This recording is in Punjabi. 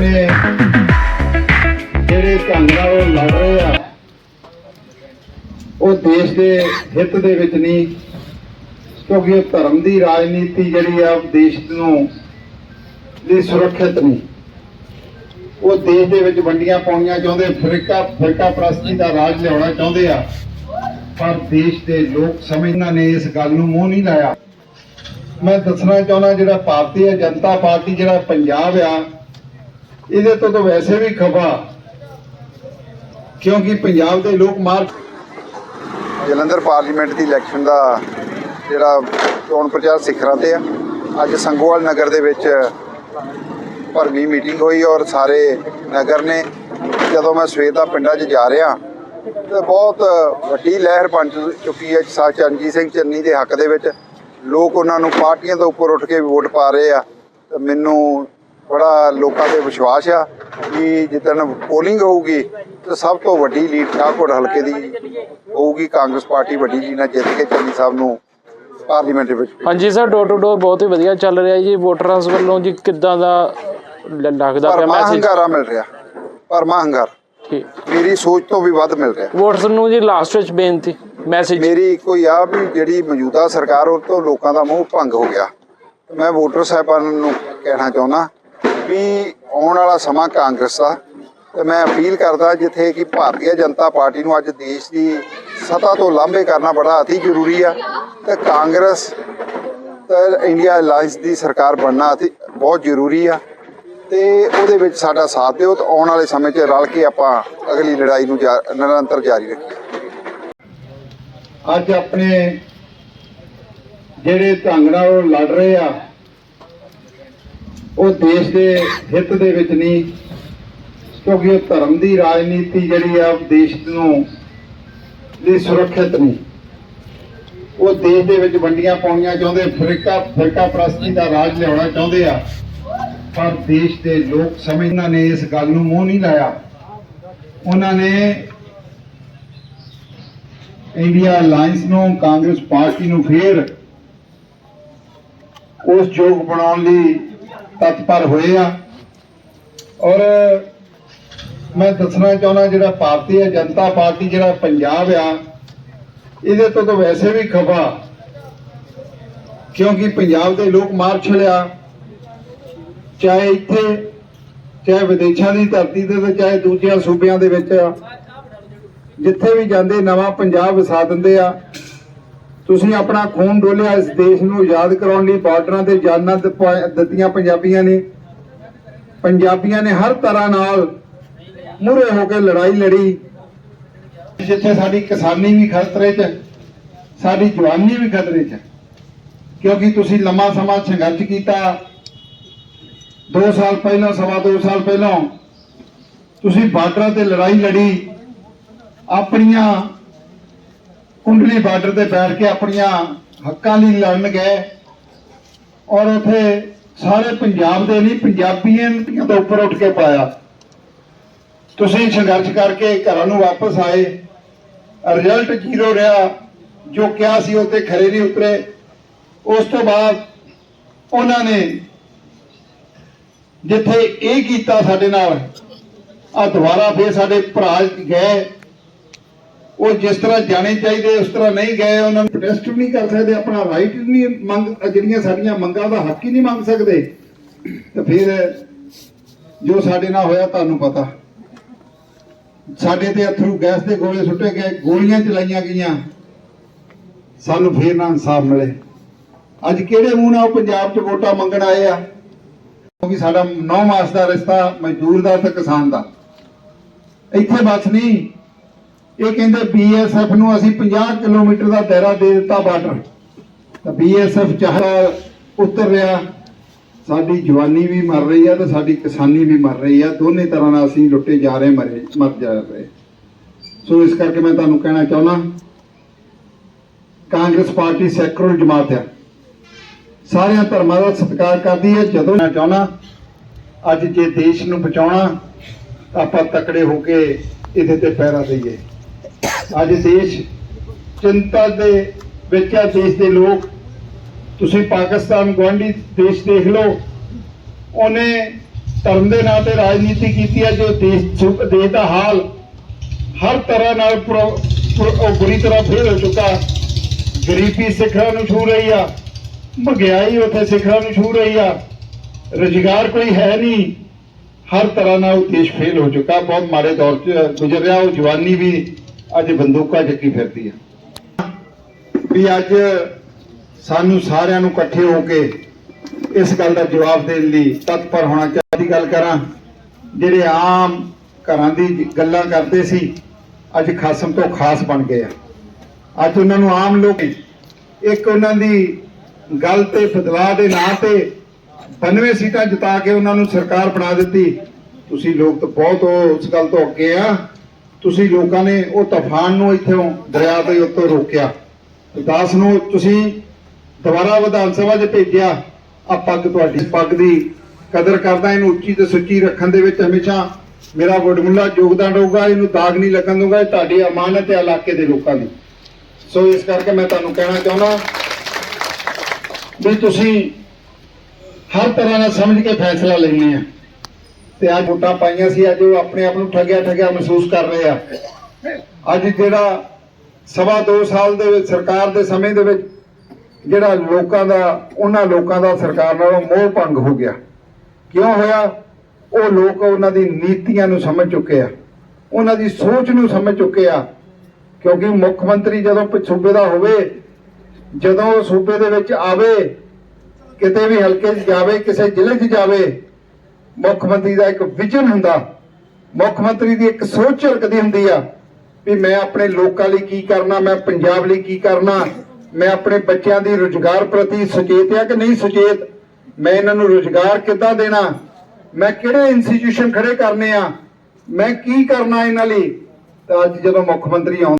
ਆਪਣੇ ਜਿਹੜੇ ਢੰਗ ਨਾਲ ਉਹ ਲੜ ਰਹੇ ਆ, ਉਹ ਦੇਸ਼ ਦੇ ਹਿੱਤ ਦੇ ਵਿੱਚ ਨਹੀਂ, ਕਿਉਂਕਿ ਉਹ ਧਰਮ ਦੀ ਰਾਜਨੀਤੀ ਜਿਹੜੀ ਆ ਦੇਸ਼ ਨੂੰ ਲਈ ਸੁਰੱਖਿਅਤ ਨਹੀਂ। ਉਹ ਦੇਸ਼ ਦੇ ਵਿੱਚ ਵੰਡੀਆਂ ਪਾਉਣੀਆਂ ਚਾਹੁੰਦੇ ਫਿਰਕਾ ਫਿਰਕਾ ਪ੍ਰਸਤੀ ਦਾ ਰਾਜ ਲਿਆਉਣਾ ਚਾਹੁੰਦੇ ਆ, ਪਰ ਦੇਸ਼ ਦੇ ਲੋਕ ਸਮਝਣਾ ਨੇ ਇਸ ਗੱਲ ਨੂੰ ਮੂੰਹ ਨਹੀਂ ਲਾਇਆ। ਮੈਂ ਦੱਸਣਾ ਚਾਹੁੰਦਾ, ਜਿਹੜਾ ਭਾਰਤੀ ਜਨਤਾ ਪਾਰਟੀ ਜਿਹੜਾ ਪੰਜਾਬ ਆ ਇਹਦੇ ਤੋਂ ਤਾਂ ਵੈਸੇ ਵੀ ਖਫਾ, ਕਿਉਂਕਿ ਪੰਜਾਬ ਦੇ ਲੋਕ ਮਾਰ ਜਲੰਧਰ ਪਾਰਲੀਮੈਂਟ ਦੀ ਇਲੈਕਸ਼ਨ ਦਾ ਜਿਹੜਾ ਚੋਣ ਪ੍ਰਚਾਰ ਸਿਖਰਾਂ ਤੇ ਆ। ਅੱਜ ਸੰਗੋਵਾਲ ਨਗਰ ਦੇ ਵਿੱਚ ਭਰਮੀ ਮੀਟਿੰਗ ਹੋਈ ਔਰ ਸਾਰੇ ਨਗਰ ਨੇ ਜਦੋਂ ਮੈਂ ਸਵੇਰ ਦਾ ਪਿੰਡਾਂ 'ਚ ਜਾ ਰਿਹਾ, ਤੇ ਬਹੁਤ ਵੱਡੀ ਲਹਿਰ ਬਣ ਚੁੱਕੀ ਹੈ ਸਾ ਚਰਨਜੀਤ ਸਿੰਘ ਚੰਨੀ ਦੇ ਹੱਕ ਦੇ ਵਿੱਚ। ਲੋਕ ਉਹਨਾਂ ਨੂੰ ਪਾਰਟੀਆਂ ਤੋਂ ਉੱਪਰ ਉੱਠ ਕੇ ਵੋਟ ਪਾ ਰਹੇ ਆ, ਤੇ ਮੈਨੂੰ ਲੋਕਾਂ ਤੇ ਵਿਸ਼ਵਾਸ ਆ ਕਿ ਜਿੱਦਣ ਪੋਲਿੰਗ ਹੋਊਗੀ ਤੇ ਸਭ ਤੋਂ ਵੱਡੀ ਲੀਡ ਸ਼ਾਹਕੋਟ ਹਲਕੇ ਦੀ ਹੋਊਗੀ ਕਾਂਗਰਸ ਪਾਰਟੀ ਵੱਡੀ ਲੀਡ ਨਾਲ ਜਿੱਤ ਕੇ ਚੰਨੀ ਸਾਹਿਬ ਨੂੰ ਪਾਰਲੀਮੈਂਟ ਦੇ ਵਿੱਚ ਹਾਂਜੀ ਸਰ ਡੋਰ ਟੂ ਡੋਰ ਬਹੁਤ ਹੀ ਵਧੀਆ ਚੱਲ ਰਿਹਾ ਜੀ। ਵੋਟਰਾਂ ਵੱਲੋਂ ਜੀ ਕਿੱਦਾਂ ਦਾ ਲੱਗਦਾ ਪਿਆ ਮੈਸੇਜ ਹੰਗਾਰਾ ਮਿਲ ਰਿਹਾ। ਪਰਮਾ ਹੰਗਾਰ। ਮੇਰੀ ਸੋਚ ਤੋਂ ਵੀ ਵੱਧ ਮਿਲ ਰਿਹਾ। ਵੋਟਸ ਨੂੰ ਜੀ ਲਾਸਟ ਵਿੱਚ ਬੇਨਤੀ ਮੈਸੇਜ ਮੇਰੀ ਕੋਈ ਆ ਵੀ ਜਿਹੜੀ ਮੌਜੂਦਾ ਸਰਕਾਰ ਉਹ ਤੋਂ ਲੋਕਾਂ ਦਾ ਮੋਹ ਭੰਗ ਹੋ ਗਿਆ। ਮੈਂ ਵੋਟਰ ਸਾਹਿਬਾਨ ਨੂੰ ਕਹਿਣਾ ਚਾਹੁੰਦਾ ਵੀ ਆਉਣ ਵਾਲਾ ਸਮਾਂ ਕਾਂਗਰਸ ਦਾ ਤੇ ਮੈਂ ਅਪੀਲ ਕਰਦਾ ਜਿੱਥੇ ਕਿ ਭਾਰਤੀ ਜਨਤਾ ਪਾਰਟੀ ਨੂੰ ਅੱਜ ਦੇਸ਼ ਦੀ ਸਤਾ ਤੋਂ ਲਾਂਭੇ ਕਰਨਾ ਬੜਾ ਅਤੀ ਜ਼ਰੂਰੀ ਆ ਤੇ ਕਾਂਗਰਸ ਤੇ ਇੰਡੀਆ ਅਲਾਈਅੰਸ ਦੀ ਸਰਕਾਰ ਬਣਨਾ ਅਤੀ ਬਹੁਤ ਜ਼ਰੂਰੀ ਆ ਤੇ ਉਹਦੇ ਵਿੱਚ ਸਾਡਾ ਸਾਥ ਦਿਓ ਤੇ ਆਉਣ ਵਾਲੇ ਸਮੇਂ 'ਚ ਰਲ ਕੇ ਆਪਾਂ ਅਗਲੀ ਲੜਾਈ ਨੂੰ ਜਾ- ਨਿਰੰਤਰ ਜਾਰੀ ਰੱਖੀਏ। ਅੱਜ ਆਪਣੇ ਜਿਹੜੇ ਢੰਗ ਨਾਲ ਉਹ ਲੜ ਰਹੇ ਆ ਉਹ ਦੇਸ਼ ਦੇ ਹਿੱਤ ਦੇ ਵਿੱਚ ਨਹੀਂ, ਕਿਉਂਕਿ ਉਹ ਧਰਮ ਦੀ ਰਾਜਨੀਤੀ ਜਿਹੜੀ ਆ ਦੇਸ਼ ਨੂੰ ਲਈ ਸੁਰੱਖਿਅਤ ਨਹੀਂ। ਉਹ ਦੇਸ਼ ਦੇ ਵਿੱਚ ਵੰਡੀਆਂ ਪਾਉਣੀਆਂ ਚਾਹੁੰਦੇ, ਫਿਰਕਾ ਫਿਰਕਾ ਪ੍ਰਸਤੀ ਦਾ ਰਾਜ ਲਿਆਉਣਾ ਚਾਹੁੰਦੇ ਆ। ਪਰ ਦੇਸ਼ ਦੇ ਲੋਕ ਸਮਝਣਾ ਨੇ ਇਸ ਗੱਲ ਨੂੰ ਮੂੰਹ ਨਹੀਂ ਲਾਇਆ। ਉਹਨਾਂ ਨੇ ਇੰਡੀਆ ਅਲਾਈਅੰਸ ਨੂੰ, ਕਾਂਗਰਸ ਪਾਰਟੀ ਨੂੰ ਫੇਰ ਉਸ ਯੋਗ ਬਣਾਉਣ ਲਈ ਤਤਪਰ ਹੋਏ ਆ। ਔਰ ਮੈਂ ਦੱਸਣਾ ਚਾਹੁੰਦਾ ਜਿਹੜਾ ਭਾਰਤੀ ਜਨਤਾ ਪਾਰਟੀ ਜਿਹੜਾ ਪੰਜਾਬ ਆ, ਇਹਦੇ ਤੋਂ ਤਾਂ ਵੈਸੇ ਵੀ ਖਫਾ। ਕਿਉਂਕਿ ਪੰਜਾਬ ਦੇ ਲੋਕ ਮਾਰ ਛੜਿਆ ਚਾਹੇ ਇੱਥੇ, ਚਾਹੇ ਵਿਦੇਸ਼ਾਂ ਦੀ ਧਰਤੀ ਤੇ ਤੇ ਚਾਹੇ ਦੂਜਿਆਂ ਸੂਬਿਆਂ ਦੇ ਵਿੱਚ ਜਿੱਥੇ ਵੀ ਜਾਂਦੇ ਨਵਾਂ ਪੰਜਾਬ ਵਸਾ ਦਿੰਦੇ ਆ। ਤੁਸੀਂ ਆਪਣਾ ਖੂਨ ਡੋਲਿਆ ਇਸ ਦੇਸ਼ ਨੂੰ ਆਜ਼ਾਦ ਕਰਾਉਣ ਲਈ ਬਾਰਡਰਾਂ ਤੇ ਜਾਨਾਂ ਦਿੱਤੀਆਂ ਪੰਜਾਬੀਆਂ ਨੇ। ਪੰਜਾਬੀਆਂ ਨੇ ਹਰ ਤਰ੍ਹਾਂ ਨਾਲ ਮੂਹਰੇ ਹੋ ਕੇ ਲੜਾਈ ਲੜੀ। ਜਿੱਥੇ ਸਾਡੀ ਕਿਸਾਨੀ ਵੀ ਖਤਰੇ 'ਚ, ਸਾਡੀ ਜਵਾਨੀ ਵੀ ਖਤਰੇ 'ਚ। ਕਿਉਂਕਿ ਤੁਸੀਂ ਲੰਮਾ ਸਮਾਂ ਸੰਘਰਸ਼ ਕੀਤਾ 2 ਸਾਲ ਪਹਿਲਾਂ, ਸਵਾ 2 ਸਾਲ ਪਹਿਲਾਂ, ਤੁਸੀਂ ਬਾਰਡਰਾਂ ਤੇ ਲੜਾਈ ਲੜੀ, ਆਪਣੀਆਂ ਕੁੰਡਲੀ ਬਾਰਡਰ ਤੇ ਬੈਠ ਕੇ ਆਪਣੀਆਂ ਹੱਕਾਂ ਲਈ ਲੜਨ ਗਏ ਔਰ ਉਥੇ ਸਾਰੇ ਪੰਜਾਬ ਦੇ ਨਹੀਂ, ਪੰਜਾਬੀਆਂ ਤੋਂ ਉੱਪਰ ਉੱਠ ਕੇ ਪਾਇਆ। ਤੁਸੀਂ ਸੰਘਰਸ਼ ਕਰਕੇ ਘਰਾਂ ਨੂੰ ਵਾਪਸ ਆਏ। ਰਿਜ਼ਲਟ ਜ਼ੀਰੋ ਰਿਹਾ। ਜੋ ਕਿਹਾ ਸੀ ਉਹ ਤੇ ਖਰੇ ਨਹੀਂ ਉਤਰੇ। ਉਸ ਤੋਂ ਬਾਅਦ ਉਹਨਾਂ ਨੇ ਜਿੱਥੇ ਇਹ ਕੀਤਾ ਸਾਡੇ ਨਾਲ ਆ ਦੁਬਾਰਾ ਫੇਰ ਸਾਡੇ ਭਰਾ ਗਏ। ਉਹ ਜਿਸ ਤਰ੍ਹਾਂ ਜਾਣੇ ਚਾਹੀਦੇ, ਉਸ ਤਰ੍ਹਾਂ ਨਹੀਂ ਗਏ, ਉਹਨਾਂ ਨੂੰ ਪ੍ਰੋਟੈਸਟ ਨਹੀਂ ਕਰ ਸਕਦੇ, ਆਪਣਾ ਰਾਈਟ ਨਹੀਂ ਮੰਗ, ਜਿਹੜੀਆਂ ਸਾਡੀਆਂ ਮੰਗਾਂ ਦਾ ਹੱਕ ਹੀ ਨਹੀਂ ਮੰਗ ਸਕਦੇ। ਤੇ ਫਿਰ ਜੋ ਸਾਡੇ ਨਾਲ ਹੋਇਆ, ਤੁਹਾਨੂੰ ਪਤਾ। ਸਾਡੇ ਤੇ ਅਥਰੂ ਗੈਸ ਦੇ ਗੋਲੇ ਸੁੱਟੇ ਗਏ, ਗੋਲੀਆਂ ਚਲਾਈਆਂ ਗਈਆਂ। ਸਾਨੂੰ ਫੇਰ ਨਾ ਇਨਸਾਫ ਮਿਲੇ। ਅੱਜ ਕਿਹੜੇ ਮੂੰਹ ਨਾਲ ਉਹ ਪੰਜਾਬ 'ਚ ਵੋਟਾਂ ਮੰਗਣ ਆਏ ਆ? ਕਿਉਂਕਿ ਸਾਡਾ 9 ਮਾਸ ਦਾ ਰਿਸ਼ਤਾ ਮਜ਼ਦੂਰ ਦਾ ਤੇ ਕਿਸਾਨ ਦਾ। ਇੱਥੇ ਬਸ ਨਹੀਂ। ਇਹ ਕਹਿੰਦੇ ਬੀਐਸਐਫ ਨੂੰ ਅਸੀਂ 50 ਕਿਲੋਮੀਟਰ ਦਾ ਦਾਇਰਾ ਦੇ ਦਿੱਤਾ ਬਾਰਡਰ। ਤਾਂ ਬੀਐਸਐਫ ਚਾਹਦਾ ਉਤਰ ਰਿਹਾ, ਸਾਡੀ ਜਵਾਨੀ ਵੀ ਮਰ ਰਹੀ ਆ ਤੇ ਸਾਡੀ ਕਿਸਾਨੀ ਵੀ ਮਰ ਰਹੀ ਆ। ਦੋਨੇ ਤਰ੍ਹਾਂ ਨਾਲ ਅਸੀਂ ਲੁੱਟੇ ਜਾ ਰਹੇ, ਮਰੇ, ਮਰ ਜਾ ਰਹੇ। ਸੋ ਇਸ ਕਰਕੇ ਮੈਂ ਤੁਹਾਨੂੰ ਕਹਿਣਾ ਚਾਹੁੰਦਾ, ਕਾਂਗਰਸ ਪਾਰਟੀ ਸੈਕੂਲਰ ਜਮਾਤ ਹੈ ਸਾਰਿਆਂ ਧਰਮਾਂ ਦਾ ਸਤਿਕਾਰ ਕਰਦੀ ਹੈ ਜਦੋਂ ਮੈਂ ਚਾਹੁੰਦਾ, ਅੱਜ ਜੇ ਦੇਸ਼ ਨੂੰ ਬਚਾਉਣਾ, ਆਪਾਂ ਤਕੜੇ ਹੋ ਕੇ ਇਹਦੇ ਤੇ ਪਹਿਰਾ ਦਈਏ। ਅੱਜ ਦੇਸ਼ ਚਿੰਤਾ ਦੇ ਵਿੱਚ ਆ, ਦੇਸ਼ ਦੇ ਲੋਕ, ਤੁਸੀਂ ਪਾਕਿਸਤਾਨ ਗਵਾਂਢੀ ਦੇਸ਼ ਦੇਖ ਲਓ, ਉਹਨੇ ਧਰਮ ਦੇ ਨਾਂ ਤੇ ਰਾਜਨੀਤੀ ਕੀਤੀ ਹੈ, ਜੋ ਦੇਸ਼ ਦੇਸ਼ ਦਾ ਹਾਲ ਹਰ ਤਰ੍ਹਾਂ ਨਾਲ ਬੁਰੀ ਤਰ੍ਹਾਂ ਫੇਲ ਹੋ ਚੁੱਕਾ। ਗਰੀਬੀ ਸਿਖਰਾਂ ਨੂੰ ਛੂ ਰਹੀ ਆ, ਮਹਿੰਗਾਈ ਉੱਥੇ ਸਿਖਰਾਂ ਨੂੰ ਛੂ ਰਹੀ ਆ, ਰੁਜ਼ਗਾਰ ਕੋਈ ਹੈ ਨਹੀਂ, ਹਰ ਤਰ੍ਹਾਂ ਨਾਲ ਉਹ ਦੇਸ਼ ਫੇਲ ਹੋ ਚੁੱਕਾ। ਬਹੁਤ ਮਾੜੇ ਦੌਰ 'ਚ ਗੁਜ਼ਰ ਰਿਹਾ, ਉਹ ਜਵਾਨੀ ਵੀ ਅੱਜ ਬੰਦੂਕਾਂ ਚੱਕੀ ਫਿਰਦੀ ਆ? ਵੀ ਅੱਜ ਸਾਨੂੰ ਸਾਰਿਆਂ ਨੂੰ ਇਕੱਠੇ ਹੋ ਕੇ ਇਸ ਗੱਲ ਦਾ ਜਵਾਬ ਦੇਣ ਲਈ ਤਤਪਰ ਹੋਣਾ ਚਾਹੀਦੀ। ਗੱਲ ਕਰਾਂ, ਜਿਹੜੇ ਆਮ ਘਰਾਂ ਦੀ ਗੱਲਾਂ ਕਰਦੇ ਸੀ, ਅੱਜ ਖਸਮ ਤੋਂ ਖਾਸ ਬਣ ਗਏ ਆ। ਅੱਜ ਉਹਨਾਂ ਨੂੰ ਆਮ ਲੋਕ ਇੱਕ ਉਹਨਾਂ ਦੀ ਗੱਲ ਤੇ ਬਦਲਾਅ ਦੇ ਨਾਂ ਤੇ 92 ਸੀਟਾਂ ਜਿਤਾ ਕੇ ਉਹਨਾਂ ਨੂੰ ਸਰਕਾਰ ਬਣਾ ਦਿੱਤੀ। ਤੁਸੀਂ ਲੋਕ ਤਾਂ ਬਹੁਤ ਉਹ ਉਸ ਗੱਲ ਤੋਂ ਅੱਗੇ ਆ। ਤੁਸੀਂ ਲੋਕਾਂ ਨੇ ਉਹ ਤੂਫਾਨ ਨੂੰ ਇੱਥੋਂ ਦਰਿਆ ਦੇ ਉੱਤੋਂ ਰੋਕਿਆ। ਦਾਸ ਨੂੰ ਤੁਸੀਂ ਦੁਬਾਰਾ ਵਿਧਾਨ ਸਭਾ 'ਚ ਭੇਜਿਆ ਆ ਪੱਗ ਤੁਹਾਡੀ। ਪੱਗ ਦੀ ਕਦਰ ਕਰਦਾ, ਇਹਨੂੰ ਉੱਚੀ ਤੇ ਸੁੱਚੀ ਰੱਖਣ ਦੇ ਵਿੱਚ ਹਮੇਸ਼ਾ ਮੇਰਾ ਵਡਮੁੱਲਾ ਯੋਗਦਾਨ ਰਹੂਗਾ, ਇਹਨੂੰ ਦਾਗ ਨਹੀਂ ਲੱਗਣ ਦੂੰਗਾ ਇਹ ਤੁਹਾਡੀ ਅਮਾਨਤ ਹੈ ਇਲਾਕੇ ਦੇ ਲੋਕਾਂ ਦੀ। ਸੋ ਇਸ ਕਰਕੇ ਮੈਂ ਤੁਹਾਨੂੰ ਕਹਿਣਾ ਚਾਹੁੰਦਾ ਵੀ ਤੁਸੀਂ ਹਰ ਤਰ੍ਹਾਂ ਨਾਲ ਸਮਝ ਕੇ ਫੈਸਲਾ ਲੈਣੇ ਆ। ਤੇ ਅੱਜ ਵੋਟਾਂ ਪਾਈਆਂ ਸੀ, ਅੱਜ ਉਹ ਆਪਣੇ ਆਪ ਨੂੰ ਠੱਗਿਆ ਠੱਗਿਆ ਮਹਿਸੂਸ ਕਰ ਰਹੇ ਆ। ਅੱਜ ਜਿਹੜਾ ਸਵਾ 2 ਸਾਲ ਦੇ ਵਿੱਚ, ਸਰਕਾਰ ਦੇ ਸਮੇਂ ਦੇ ਵਿੱਚ ਜਿਹੜਾ ਲੋਕਾਂ ਦਾ, ਉਹਨਾਂ ਲੋਕਾਂ ਦਾ ਸਰਕਾਰ ਨਾਲੋਂ ਮੋਹ ਭੰਗ ਹੋ ਗਿਆ। ਕਿਉਂ ਹੋਇਆ? ਉਹ ਲੋਕ ਉਹਨਾਂ ਦੀ ਨੀਤੀਆਂ ਨੂੰ ਸਮਝ ਚੁੱਕੇ ਆ। ਉਹਨਾਂ ਦੀ ਸੋਚ ਨੂੰ ਸਮਝ ਚੁੱਕੇ ਆ। ਕਿਉਂਕਿ ਮੁੱਖ ਮੰਤਰੀ ਜਦੋਂ ਸੂਬੇ ਦਾ ਹੋਵੇ, ਜਦੋਂ ਉਹ ਸੂਬੇ ਦੇ ਵਿੱਚ ਆਵੇ, ਕਿਤੇ ਵੀ ਹਲਕੇ 'ਚ ਜਾਵੇ, ਕਿਸੇ ਜ਼ਿਲ੍ਹੇ 'ਚ ਜਾਵੇ ਮੁੱਖ ਮੰਤਰੀ ਦਾ ਇੱਕ ਵਿਜ਼ਨ ਹੁੰਦਾ। ਮੁੱਖ ਮੰਤਰੀ ਦੀ ਇੱਕ ਸੋਚ ਝਲਕਦੀ ਹੁੰਦੀ ਆ ਵੀ ਮੈਂ ਆਪਣੇ ਲੋਕਾਂ ਲਈ ਕੀ ਕਰਨਾ, ਮੈਂ ਪੰਜਾਬ ਲਈ ਕੀ ਕਰਨਾ, ਮੈਂ ਆਪਣੇ ਬੱਚਿਆਂ ਦੀ ਰੁਜ਼ਗਾਰ ਪ੍ਰਤੀ ਸੁਚੇਤ ਆ ਕਿ ਨਹੀਂ ਸੁਚੇਤ? ਮੈਂ ਇਹਨਾਂ ਨੂੰ ਰੁਜ਼ਗਾਰ ਕਿੱਦਾਂ ਦੇਣਾ? ਮੈਂ ਕਿਹੜੇ ਇੰਸਟੀਟਿਊਸ਼ਨ ਖੜੇ ਕਰਨੇ ਆ? ਮੈਂ ਕੀ ਕਰਨਾ ਇਹਨਾਂ ਲਈ? ਤਾਂ ਅੱਜ ਜਦੋਂ ਮੁੱਖ ਮੰਤਰੀ ਆਉਂਦਾ